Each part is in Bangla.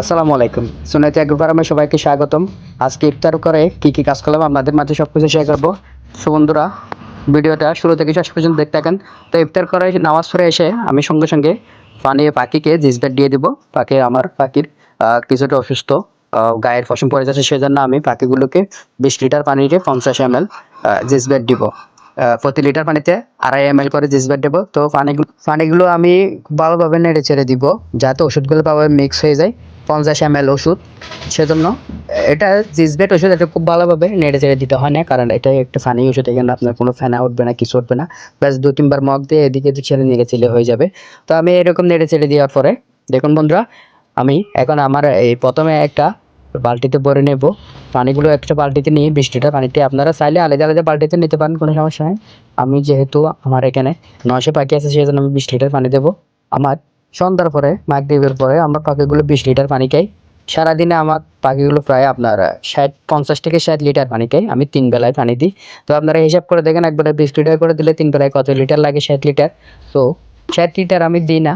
আসসালামু আলাইকুম। সুনাইতে একবার আমি সবাইকে স্বাগতম। আজকে ইফতার করে কি কি কাজ করলাম আপনাদের মাঝে সব কিছু শেয়ার করব। সো বন্ধুরা, ভিডিওটা শুরু থেকে শেষ পর্যন্ত দেখতে থাকেন। তো ইফতার করে নামাজ পড়ে এসে আমি সঙ্গে সঙ্গে পানি পাখিকে জিজবেট দিয়ে দিব। পাখি আমার পাখির কিছুটা অসুস্থ গায়ের পশম পড়ে যাচ্ছে সেজন্য আমি পাখিগুলোকে বিশ লিটার পানিতে পঞ্চাশ এম এল জিজবেট দিব। প্রতি লিটার পানিতে আড়াই এম এল করে জিজবেট দেবো। তো পানিগুলো পানিগুলো আমি ভালোভাবে নেড়ে চেড়ে দিব যাতে ওষুধগুলো ভালোভাবে মিক্স হয়ে যায়। পঞ্চাশ এম এল ওষুধ। সেজন্য এটা জিজবেট ওষুধ এটা খুব ভালোভাবে নেড়ে চেড়ে দিতে হয় না, কারণ এটা একটা ফানি ওষুধ, এখানে আপনার কোনো ফেনা উঠবে না, কিছু উঠবে না। ব্যাস, দু, তিনবার মগ দিয়ে এদিকে ছেড়ে নেড়ে চেলে হয়ে যাবে। তো আমি এরকম নেড়ে চেড়ে দেওয়ার পরে, দেখুন বন্ধুরা, আমি এখন আমার এই প্রথমে একটা বালতিতে ভরে নেব। পানিগুলো একটা বালতিতে নিয়ে বিশ লিটার পানিতে, আপনারা চাইলে আলাদা আলাদা বালতিতে নিতে পারেন, কোনো সমস্যা নেই। আমি যেহেতু আমার এখানে নশো পাখি আছে সেই জন্য আমি বিশ লিটার পানি দেবো। আমার সন্ধ্যার পরে, মাগরিবের পরে আমার পাখিগুলো বিশ লিটার পানি খাই। সারাদিনে আমার পাখিগুলো প্রায় আপনার ষাট, পঞ্চাশ থেকে ষাট লিটার পানি খাই। আমি তিন বেলায় পানি দিই। তো আপনারা হিসাব করে দেখেন একবারে বিশ লিটার করে দিলে তিন বেলায় কত লিটার লাগে ষাট লিটার? তো ষাট লিটার আমি দিই না।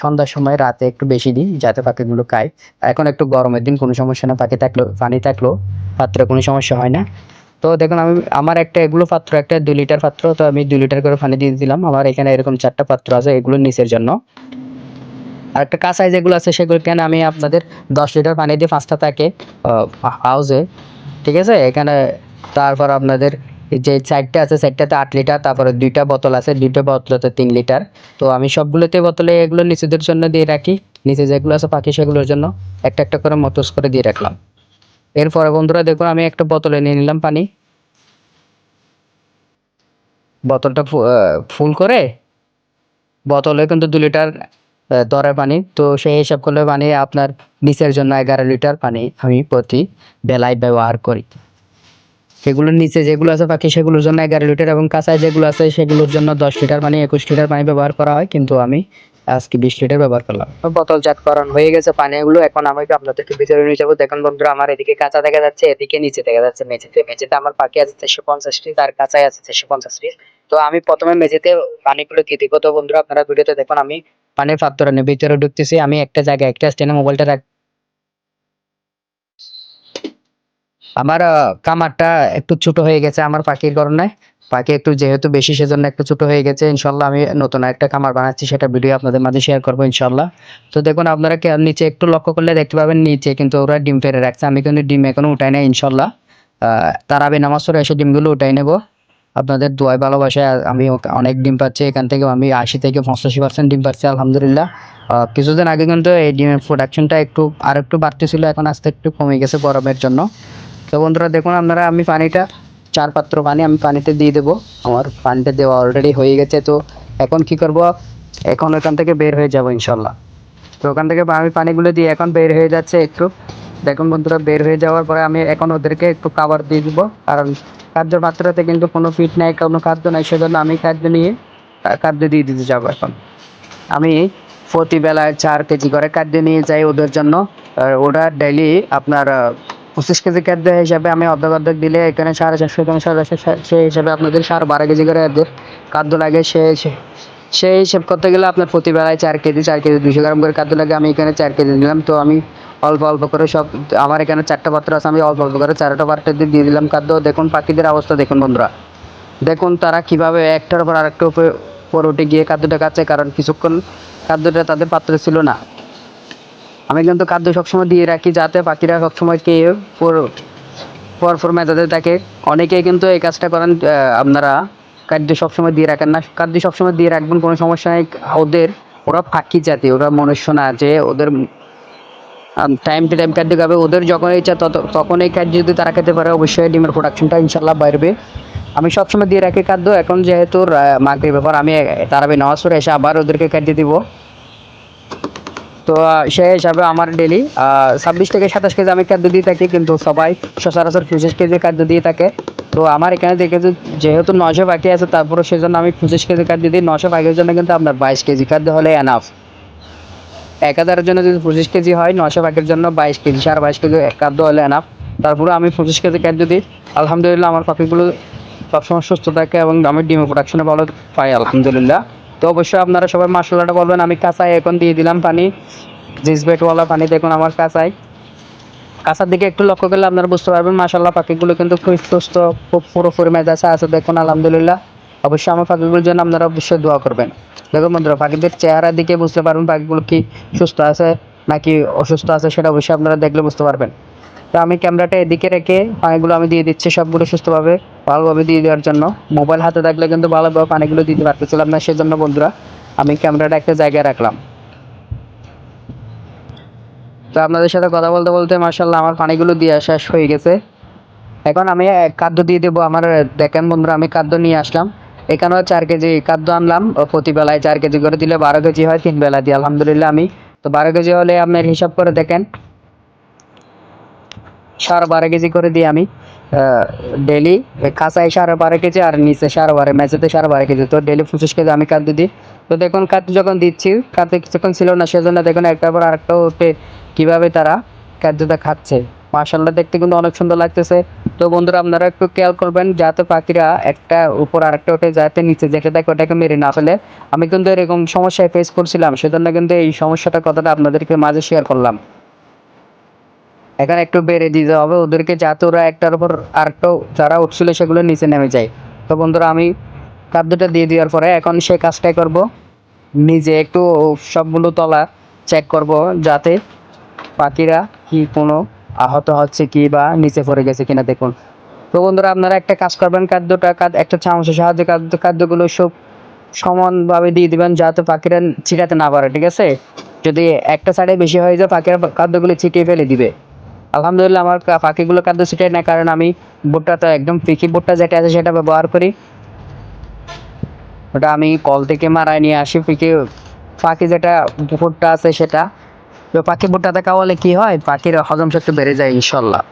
সন্ধ্যার সময় রাতে একটু বেশি দিই, যাতে পাখিগুলো খায়। এখন একটু গরমের দিন, কোনো সমস্যা না, পাখি থাকল, পানি থাকলেও পাত্রে কোনো সমস্যা হয় না। তো দেখুন, আমি, আমার একটা, এগুলো পাত্র, একটা দুই লিটার পাত্র, তো আমি দুই লিটার করে পানি দিয়ে দিলাম। আমার এখানে এরকম চারটা পাত্র আছে, এগুলো নিচের জন্য। একটা কাঁচাই যেগুলো আছে, সেগুলো কেন আমি আপনাদের দশ লিটার পানি দিয়ে পাঁচটা থাকে হাউসে ঠিক আছে? এখানে তারপর আপনাদের যে চারটে আছে চারটাতে আট লিটার, তারপরে দুইটা বোতল আছে, দুইটা বোতলতে তিন লিটার। তো আমি সবগুলোতে বোতলে এগুলো নিচেদের জন্য দিয়ে রাখি নিচে যেগুলো আছে পাখি সেগুলোর জন্য একটা একটা করে মতস করে দিয়ে রাখলাম। এরপরে বন্ধুরা দেখুন, আমি একটা বোতলে নিয়ে নিলাম পানি। বোতলটা ফুল করে, বোতলে কিন্তু দু লিটার দরে পানি। তো সেই হিসাব করলে পানি আপনার নিচের জন্য এগারো লিটার পানি আমি প্রতি বেলায় ব্যবহার করি। সেগুলোর নিচে যেগুলো আছে বাকি সেগুলোর জন্য এগারো লিটার এবং কাঁচায় যেগুলো আছে সেগুলোর জন্য দশ লিটার পানি, একুশ লিটার পানি ব্যবহার করা হয়। কিন্তু আমি আজকে বিশ লিটার ব্যবহার করলাম। বোতল জাতকরণ হয়ে গেছে পানিগুলো। এখন আমি আপনাদেরকে ভিতরে নিয়ে যাব দেখুন বন্ধুরা, আমার এদিকে কাঁচা দেখা যাচ্ছে, এদিকে নিচে দেখা যাচ্ছে, মেঝেতে মেঝেতে আমার পাখি আছে চারশো পঞ্চাশ পিস আর কাঁচায় আছে চারশো পঞ্চাশ পিস তো আমি প্রথমে মেঝেতে পানিগুলো দিয়ে দিব। তো বন্ধুরা, আপনারা ভিডিওতে দেখুন, আমি পানির পাত্র নিয়ে ভিতরে ঢুকতেছি। আমি একটা জায়গায়, একটা স্ট্যান্ডে মোবাইলটা রাখ আমার কামারটা একটু ছোট হয়ে গেছে আমার পাখির কারণে। পাখি একটু যেহেতু বেশি, সেজন্য একটু ছোট হয়ে গেছে। ইনশাল্লাহ আমি নতুন একটা কামার বানাচ্ছি, সেটা ভিডিও আপনাদের মাঝে শেয়ার করব ইনশাল্লাহ। তো দেখুন, আপনারা নিচে একটু লক্ষ্য করলে দেখতে পাবেন, নিচে কিন্তু ওরা ডিম ফেলে রাখছে। আমি কিন্তু ডিম এখনও উঠাই নাই ইনশাল্লাহ। তারাবি নামাজ পড়ে এসে ডিমগুলো উঠাই নেব। আপনাদের দোয়াই ভালোবাসায় আমি অনেক ডিম পাচ্ছি, এখান থেকে আমি আশি থেকে পঁচাশি পার্সেন্ট ডিম পাচ্ছি, আলহামদুলিল্লাহ। কিছুদিন আগে কিন্তু এই ডিমের প্রোডাকশনটা একটু, আর একটু বাড়তেছিল, এখন আস্তে একটু কমে গেছে গরমের জন্য। তো বন্ধুরা, দেখুন আপনারা, আমি পানিটা, চার পাত্র পানি আমি পানিতে দিয়ে দেবো। আমার পানিটা দেওয়া অলরেডি হয়ে গেছে, তো এখন কি করব? এখন ওখান থেকে বের হয়ে যাব, ইনশাল্লাহ। তো ওখান থেকে আমি পানিগুলো দিয়ে এখন বের হয়ে যাচ্ছে একটু। দেখুন বন্ধুরা, বের হয়ে যাওয়ার পরে আমি এখন ওদেরকে একটু খাবার দিয়ে দিব, কারণ খাদ্য পাত্রতে কিন্তু কোনো ফিট নাই, কোনো খাদ্য নাই, সেজন্য আমি খাদ্য নিয়ে খাদ্য দিয়ে দিতে যাব এখন। আমি প্রতি বেলায় চার কেজি করে খাদ্য নিয়ে যাই ওদের জন্য। ওরা ডেইলি আপনার পঁচিশ কেজি খাদ্য হিসাবে আমি অর্ধেক অর্ধেক দিলে এখানে সাড়ে চারশো এখানে সাড়ে সেই হিসাবে আপনাদের সাড়ে বারো কেজি করে এদের খাদ্য লাগে। সে- সেই হিসেব করতে গেলে আপনার প্রতি বেলায় চার কেজি চার কেজি দুশো গ্রাম করে খাদ্য লাগে। আমি এখানে চার কেজি দিলাম তো আমি অল্প অল্প করে সব, আমার এখানে চারটা পাত্র আছে। আমি অল্প অল্প করে চারটা পাত্র দিয়ে দিলাম খাদ্য। দেখুন পাখিদের অবস্থা, দেখুন বন্ধুরা। দেখুন তারা কীভাবে একটার পর আরেকটার উপরে উঠে গিয়ে খাদ্যটা খাচ্ছে। কারণ কিছুক্ষণ খাদ্যটা তাদের পাত্রে ছিল না। আমি কিন্তু খাদ্য সবসময় দিয়ে রাখি যাতে পাখিরা সবসময় খেয়ে পর- পরপর মেজাজে থাকে। অনেকেই কিন্তু এই কাজটা করেন আপনারা খাদ্য সবসময় দিয়ে রাখেন না। খাদ্য সবসময় দিয়ে রাখবেন, কোনো সমস্যা নেই। ওদের, ওরা পাখি জাতি, ওরা মনুষ্য না যে ওদের টাইম টু টাইম খাদ্য খাবে। ওদের যখন ইচ্ছা তত, তখন এই খাদ্য যদি তারা খেতে পারে, অবশ্যই ডিমের প্রোডাকশনটা ইনশাল্লাহ বাড়বে। আমি সবসময় দিয়ে রাখি খাদ্য। এখন যেহেতু মাগরির ব্যাপার, আমি তারাবি নামাজ পড়ে এসে আবার ওদেরকে খাদ্য দিব। তো, সেই হিসাবে আমার ডেলি ছাব্বিশ থেকে সাতাশ কেজি আমি খাদ্য দিয়ে থাকি, কিন্তু সবাই সচরাচর পঁচিশ কেজি খাদ্য দিয়ে থাকে। তো আমার এখানে দেখে যে যেহেতু নশো পাখি আছে তারপরে সেজন্য আমি পঁচিশ কেজি খাদ্য দিই। নশো পাখির জন্য কিন্তু আপনার বাইশ কেজি খাদ্য হলে এনাফ এক হাজারের জন্য যদি পঁচিশ কেজি হয় নশো পাখির জন্য বাইশ কেজি, সাড়ে বাইশ কেজি এক খাদ্য হলে এনাফ তারপরে আমি পঁচিশ কেজি খাদ্য দিই। আলহামদুলিল্লাহ আমার পাখিগুলো সবসময় সুস্থ থাকে এবং আমি ডিমের প্রোডাকশনে ভালো পাই, আলহামদুলিল্লাহ। তো অবশ্যই আপনারা সবাই মাসালাটা বলবেন, আমি কাঁচায় এখন দিয়ে দিলাম পানি। জিস বেটওয়ালা পানি দেখুন আমার কাঁচাই। কাঁচার দিকে একটু লক্ষ্য করলে আপনারা বুঝতে পারবেন মাসাল্লাহ পাখিগুলো কিন্তু খুব সুস্থ, খুব পুরোপুরি মেজাজে আছে দেখুন, আলহামদুলিল্লাহ। অবশ্যই আমার পাখিগুলোর জন্য আপনারা অবশ্যই দোয়া করবেন। দেখুন বন্ধুরা, পাখিদের চেহারা দিকে বুঝতে পারবেন পাখিগুলো কি সুস্থ আছে নাকি অসুস্থ আছে, সেটা অবশ্যই আপনারা দেখলে বুঝতে পারবেন। তো আমি ক্যামেরাটা এদিকে রেখে পানিগুলো আমি দিয়ে দিচ্ছি সবগুলো সুস্থভাবে, ভালোভাবে দিয়ে দেওয়ার জন্য। মোবাইল হাতে থাকলে কিন্তু ভালোভাবে পানিগুলো দিতে পারতেছিলাম না, সেজন্য বন্ধুরা, আমি ক্যামেরাটা একটা জায়গায় রাখলাম। তো আপনাদের সাথে কথা বলতে বলতে মার্শাল্লাহ আমার পানিগুলো দিয়ে শেষ হয়ে গেছে। এখন আমি খাদ্য দিয়ে দেবো আমার দেখেন বন্ধুরা, আমি খাদ্য নিয়ে আসলাম। এখানেও চার কেজি খাদ্য আনলাম প্রতি বেলায় চার কেজি করে দিলে বারো কেজি হয়, তিন বেলা দিয়ে আলহামদুলিল্লাহ আমি। তো বারো কেজি হলে আপনার হিসাব করে দেখেন। সাড়ে বারো কেজি করে দিই আমি ডেলি কাঁচায় সাড়ে বারো কেজি আর নিচে সাড়ে বারো, মেঝেতে সাড়ে বারো কেজি। তো ডেলি পঁচিশ কেজি আমি খাদ্য দিই। তো দেখুন, খাদ্য যখন দিচ্ছি, খাদ্য কিছুক্ষণ ছিল না, সেজন্য দেখুন, একটার পর আরেকটা কীভাবে তারা খাদ্যটা খাচ্ছে। মার্শাল্লাহ দেখতে কিন্তু অনেক সুন্দর লাগতেছে। তো বন্ধুরা, আপনারা একটু খেয়াল করবেন, যাতে পাখিরা একটা উপর আরেকটা ওঠে যাতে নিচে যেটা থাকে ওটাকে মেরে না ফেলে। আমি কিন্তু এরকম সমস্যায় ফেস করছিলাম, সেজন্য কিন্তু এই সমস্যাটার কথাটা আপনাদেরকে মাঝে শেয়ার করলাম। এখানে একটু বেড়ে দিতে হবে, ওদেরকে যাতে ওরা একটার উপর আরেকটা যারা উঠছিল সেগুলো নিচে নেমে যায়। তো বন্ধুরা, আমি খাদ্যটা দিয়ে দেওয়ার পরে এখন সেই কাজটাই করব। নিজে একটু সবগুলো তলা চেক করব, যাতে পাখিরা কি কোনো আহত হচ্ছে কি বা নিচে পড়ে গেছে কিনা দেখুন। তো বন্ধুরা, আপনারা একটা কাজ করবেন, খাদ্যটা একটা চামচের সাহায্যে খাদ্য খাদ্যগুলো সব সমানভাবে দিয়ে দিবেন যাতে পাখিরা ছিটাতে না পারে, ঠিক আছে? যদি একটা সাইডে বেশি হয়ে যায়, পাখিরা খাদ্যগুলো ছিটিয়ে ফেলে দিবে। আলহামদুলিল্লাহ, আমার পাখিগুলো খাদ্য ছিটাই না, কারণ আমি ভুট্টাটা একদম ফিকি ভুট্টা যেটা আছে সেটা ব্যবহার করি। ওটা আমি কল থেকে মারাই নিয়ে আসি, ফিকি পাখি যেটা ভুট্টা আছে সেটা। তো পাখি ভুট্টাতে খাওয়ালে কি হয়? পাখির হজম শক্তি বেড়ে যায়, ইনশাল্লাহ।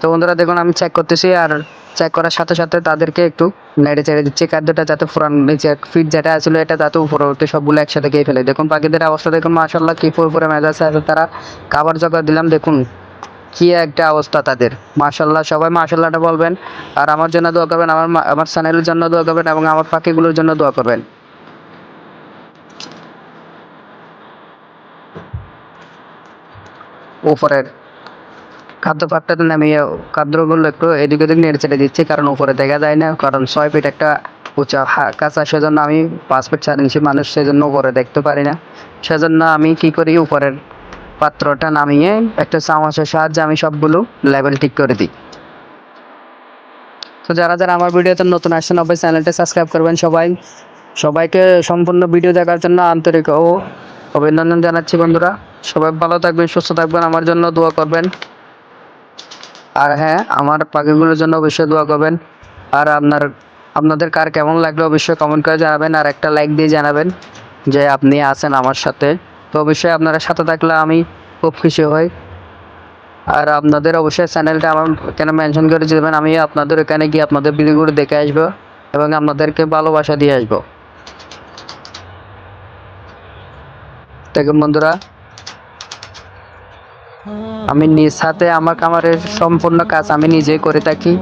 তো বন্ধুরা, দেখুন, আমি চেক করতেছি আর চেক করার সাথে সাথে তাদেরকে একটু নেড়ে চেড়ে দিচ্ছি। খাদ্যটা যাতে ফুরান নিচে ফিট যেটা আছিল, এটা যাতে উপরে উঠে সবগুলো একসাথে খেয়ে ফেলে। দেখুন, পাখিদের অবস্থা দেখুন মাশাল্লাহ কি পুরোপুরে মেজাজ আছে। তারা খাবার জোগাড় দিলাম, দেখুন, কি একটা অবস্থা তাদের। মাশাল্লাহ সবাই মাশাল্লাহটা বলবেন। আর আমার জন্য দোয়া করবেন, আমার আমার চ্যানেলের জন্য দোয়া করবেন এবং আমার পাখিগুলোর জন্য দোয়া করবেন। উপরের খাদ্য পাত্রটা নামিয়ে খাদ্যগুলো একটু এদিক ওদিক নেড়ে চেড়ে দিচ্ছি, কারণ উপরে দেখা যায় না, কারণ ছয় ফিট একটা উঁচা কাঁচা, সেজন্য আমি পাঁচ ফিট চার ইঞ্চি মানুষ, সেজন্য উপরে দেখতে পারি না। সেজন্য আমি কি করি, উপরের পাত্রটা নামিয়ে একটা চামচের সাহায্যে আমি সবগুলো লেভেল ঠিক করে দিই। তো যারা যারা আমার ভিডিওতে নতুন আসছেন, অবশ্যই চ্যানেলটা সাবস্ক্রাইব করবেন সবাই। সবাইকে সম্পূর্ণ ভিডিও দেখার জন্য আন্তরিক ও অভিনন্দন জানাচ্ছি বন্ধুরা। সবাই ভালো থাকবেন, সুস্থ থাকবেন, আমার জন্য দোয়া করবেন। আর হ্যাঁ আমার পাখিগুলোর জন্য অবশ্যই দোয়া করবেন। আর আপনার, আপনাদের কার কেমন লাগল অবশ্যই কমেন্ট করে জানাবেন, আর একটা লাইক দিয়ে জানাবেন যে আপনি আছেন আমার সাথে। তো অবশ্যই আপনারা সাথে থাকলে আমি খুব খুশি হই। আর আপনাদের অবশ্যই চ্যানেলটা আমার এখানে মেনশন করে দেবেন আমি আপনাদের এখানে গিয়ে আপনাদের ভিডিওগুলো দেখে আসব এবং আপনাদেরকে ভালোবাসা দিয়ে আসব। দেখুন বন্ধুরা, আমি নিজ হাতে আমার কামারের সম্পূর্ণ কাজ আমি নিজেই করে থাকি।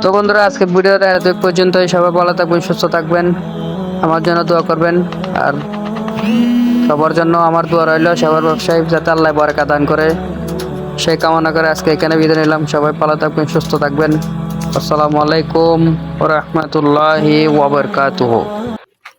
তো বন্ধুরা, আজকে ভিডিওটা এত পর্যন্তই। সবাই ভালো থাকবেন, সুস্থ থাকবেন। আমার জন্য দোয়া করবেন। আর সবার জন্য আমার দোয়া রইল, সবার ব্যবসায়ী যাতে আল্লাহ বরকা দান করে। সেই কামনা করে আজকে এখানে বিদায় নিলাম। সবাই ভালো থাকবেন, সুস্থ থাকবেন। আসসালামু আলাইকুম রহমতুল্লাহি ওয়াবারকাতুহু